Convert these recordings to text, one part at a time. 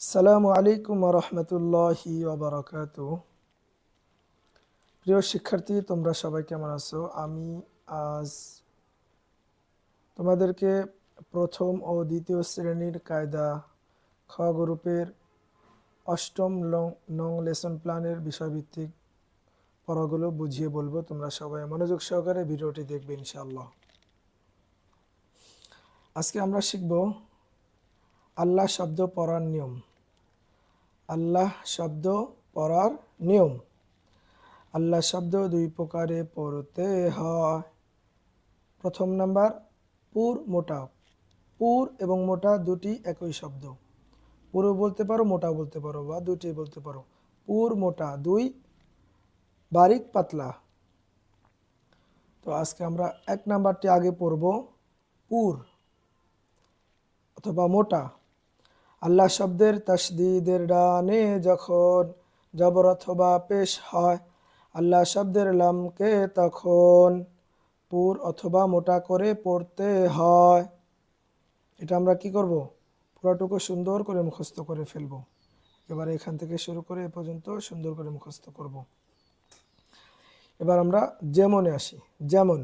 সালামু আলাইকুম রহমতুল্লাহি ওবরাকাত প্রিয় শিক্ষার্থী, তোমরা সবাই কেমন আছো? আমি আজ তোমাদেরকে প্রথম ও দ্বিতীয় শ্রেণির কায়দা খ গ্রুপের অষ্টম নং লেসন প্ল্যানের বিষয়ভিত্তিক পড়াগুলো বুঝিয়ে বলব। তোমরা সবাই মনোযোগ সহকারে ভিডিওটি দেখবে ইনশাআল্লাহ। আজকে আমরা শিখব আল্লাহ শব্দ পড়ার নিয়ম। আল্লাহ শব্দ পড়ার নিয়ম। আল্লাহ শব্দ দুই প্রকারে পড়তে হয়। প্রথম নাম্বার, পুর, মোটা। পুর এবং মোটা দুটি একই শব্দ। পুরো বলতে পারো মোটা বলতে পারো, বা দুটি বলতে পারো। পুর, মোটা দুই, বারিক, পাতলা। তো আজকে আমরা এক নাম্বারটি আগে পড়ব, পুর অথবা মোটা। আল্লাহ শব্দের তসদিদের ডানে যখন জবর অথবা পেশ হয়, আল্লাহ শব্দের লামকে তখন পুর অথবা মোটা করে পড়তে হয়। এটা আমরা কি করব? পুরোটুকু সুন্দর করে মুখস্থ করে ফেলব। এবার এখান থেকে শুরু করে এ পর্যন্ত সুন্দর করে মুখস্থ করব। এবার আমরা যেমনে আসি। যেমন,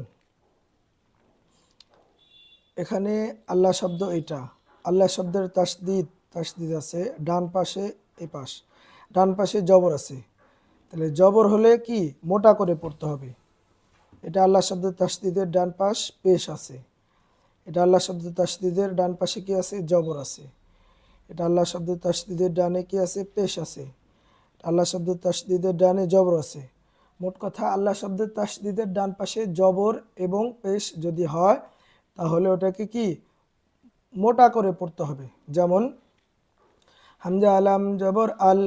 এখানে আল্লাহ শব্দ এটা আল্লাহ শব্দের তাসদিদ তাসদিদ আছে, ডান পাশে এ পাশ। ডান পাশে জবর আছে। তাহলে জবর হলে কি? মোটা করে পড়তে হবে। এটা আল্লাহ শব্দের তাসদিদের ডান পাশ পেশ আছে। এটা আল্লাহ শব্দ তাসদিদের ডান পাশে কি আছে? জবর আছে। এটা আল্লাহ শব্দ তাসদিদের ডানে কি আছে? পেশ আছে। আল্লাহ শব্দ তাসদিদের ডানে জবর আছে। মোট কথা আল্লাহ শব্দের তাসদিদের ডান পাশে জবর এবং পেশ যদি হয়, তাহলে ওটাকে কি? মোটা করে পড়তে হবে। যেমন হামজা আলাম জবর আল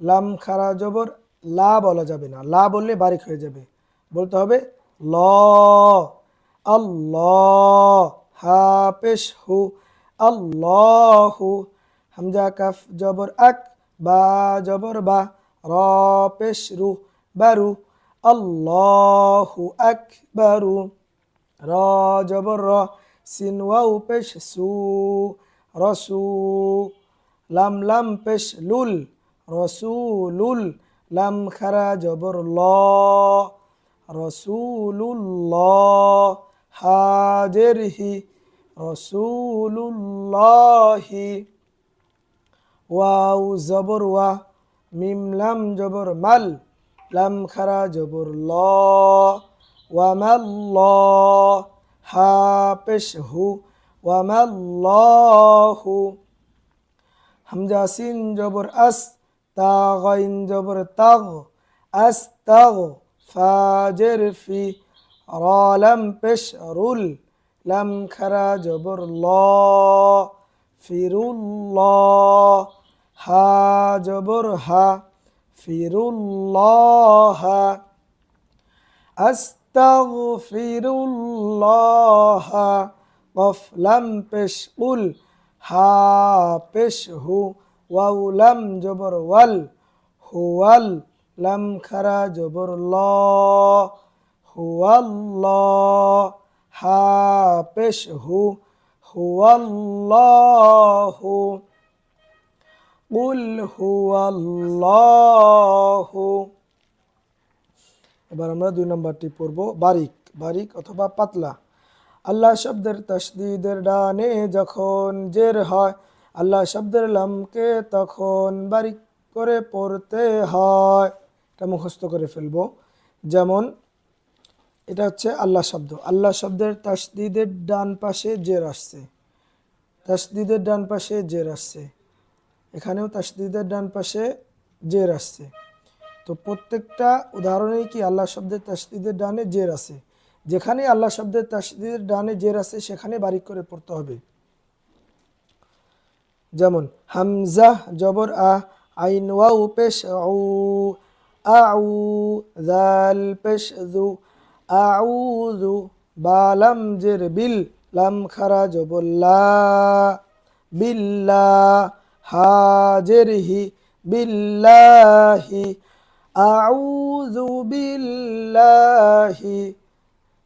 লাম খারা জবর, লা বলা যাবে না। লা বললে বারিক হয়ে যাবে। বলতে হবে, ল, আল্লাহ, হা, পেশ, হু, আল্লাহু, হামজা, কাফ, জবর, আক, বা, জবর, বা, র, পেশ, রু বারু আল্লাহু আকবারু, র, জবর, র, সিন ওয়াউ পেশ, সু রসু লাম লাম পেশ লুল, রসুলুল লাম খারা জবর ল রসুলুল্লাহ হাজের হি রসুলুল্লাহি ওয়াউ জবর ওয়া, মিম লাম জবর মাল, লাম খারা জবর ল ওয়ামাল্লাহ হা পেশ হু ওয়ামাল্লাহু হামজা সিন জবর আস তা গাইন জবর তাগ আস তাগ ফাজের ফি র লাম পেশ রুল লাম খারা জবর ল ফিরুল্লাহ হা জবর হা ফিরুল্লাহ আস্তাগফিরুল্লাহ কফ লাম পেশ উল হা পেশ হু ওয়াউ লাম জবর ওয়াল হুয়াল লাম খারা জবর ল হুয়াল্লাহ হা পেশ হু হুয়াল্লাহু কুল হুয়াল্লাহু এবার আমরা দুই নম্বরটি পড়ব, বারিক বারিক অথবা পাতলা। আল্লাহ শব্দের তসদিদের ডানে যখন জের হয়, আল্লাহ শব্দের লামকে তখন বারিক করে পড়তে হয়। এটা মুখস্থ করে ফেলব। যেমন, এটা হচ্ছে আল্লাহ শব্দ। আল্লাহ শব্দের তাসদিদের ডান পাশে জের আসছে। তাসদিদের ডান পাশে জের আসছে। এখানেও তাসদিদের ডান পাশে জের আসছে। তো প্রত্যেকটা উদাহরণেই কি আল্লাহ শব্দের তাসদিদের ডানে জের আছে? যেখানে আল্লাহ শব্দের তাসদিদের ডানে জের আছে সেখানে বারিক করে পড়তে হবে। যেমন, হামজা, জবর, আ, আইন ওয়াউ পেশ, আউ আউ জাল পেশ দু আউযু বালাম জের, বিল, লাম, খারা জবল্লা বিল্লা হাজের হি বিল্লাহি আউযু বিল্লাহি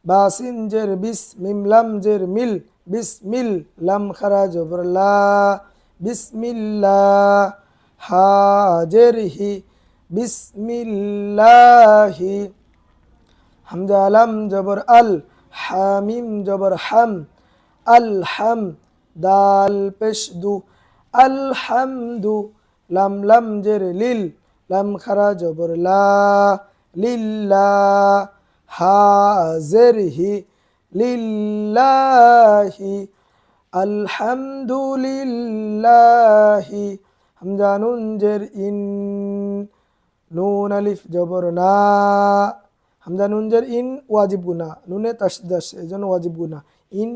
বাসিন জের বিস মিম লাম জের মিল বিসমিল লাম খারা জবর লা বিসমিল্লাহ হাজেরহি বিসমিল্লাহি হামজা আলাম জবর আল, হামিম জবর হাম, আল হাম দাল পেশ দু আলহামদু লাম লাম জের লিল, লাম খারা জবর লা লিল্লা হাজের হি লিল্লাহি, আলহামদুলিল্লাহি হামজা নুন জের ইন, নুন আলিফ জবর না হামজা নুন জের ইন ওয়াজিব গুনা নুনে তাসদাস এই জন্য ওয়াজিব গুনা ইন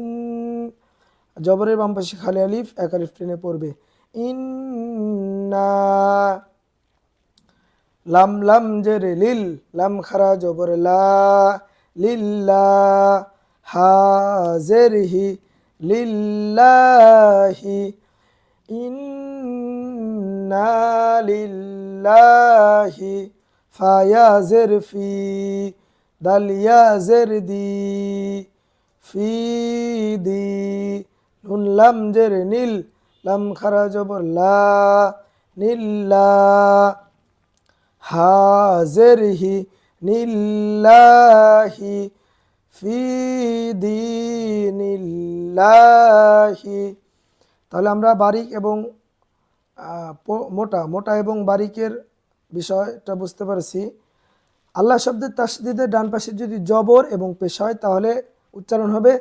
জবরের বাম পাশে খালি আলিফ, এক আলিফ টেনে পড়বে। ইন্না লাম লাম জেরে লিল, লাম খারা জবর লা, লিল্লা হাজেরহি, লিল্লাহি, ইন্না লিল্লাহি, ফায়াজের ফি, দালিয়াজের দি, ফি দি, নুন লাম জের নীল, লাম খারা জবর লা নীল্লা হাজেরহি নিল্লাহি ফি দিনিল্লাহি। তাহলে আমরা বারিক এবং মোটা মোটা এবং বারিকের বিষয়টা বুঝতে পারছি। আল্লাহ শব্দের তাসদিদের ডান পাশে যদি জবর এবং পেশ হয়, তাহলে উচ্চারণ হবে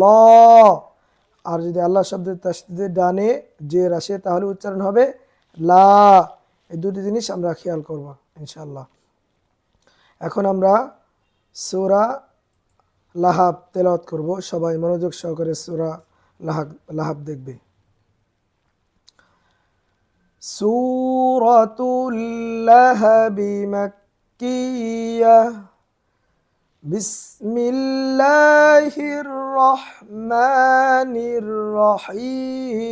ল। আর যদি আল্লাহ শব্দের তাসদিদের ডানে জের আসে, তাহলে উচ্চারণ হবে লা। এই দুটি জিনিস আমরা খেয়াল করব। ইনশাল্লাহ এখন আমরা সূরা লাহাব তেলাওয়াত করব সবাই মনোযোগ সহকারে সূরা লাহাব লাহাব দেখবে সূরাতুল লাহাবি মাক্কিয়াহ بسم الله الرحمن الرحيم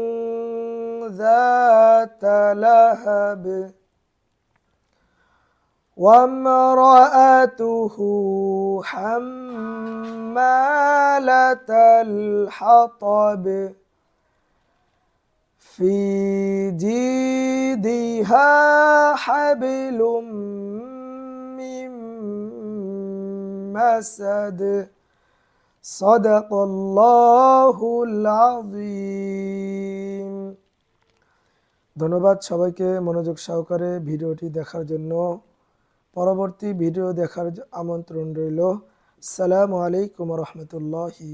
ذات لهب وامرأته حمالة الحطب في جيدها حبل من مسد. صدق الله العظيم. ধন্যবাদ সবাইকে মনোযোগ সহকারে ভিডিওটি দেখার জন্য। পরবর্তী ভিডিও দেখার আমন্ত্রণ রইল। সালামু আলাইকুম রহমতুল্লাহি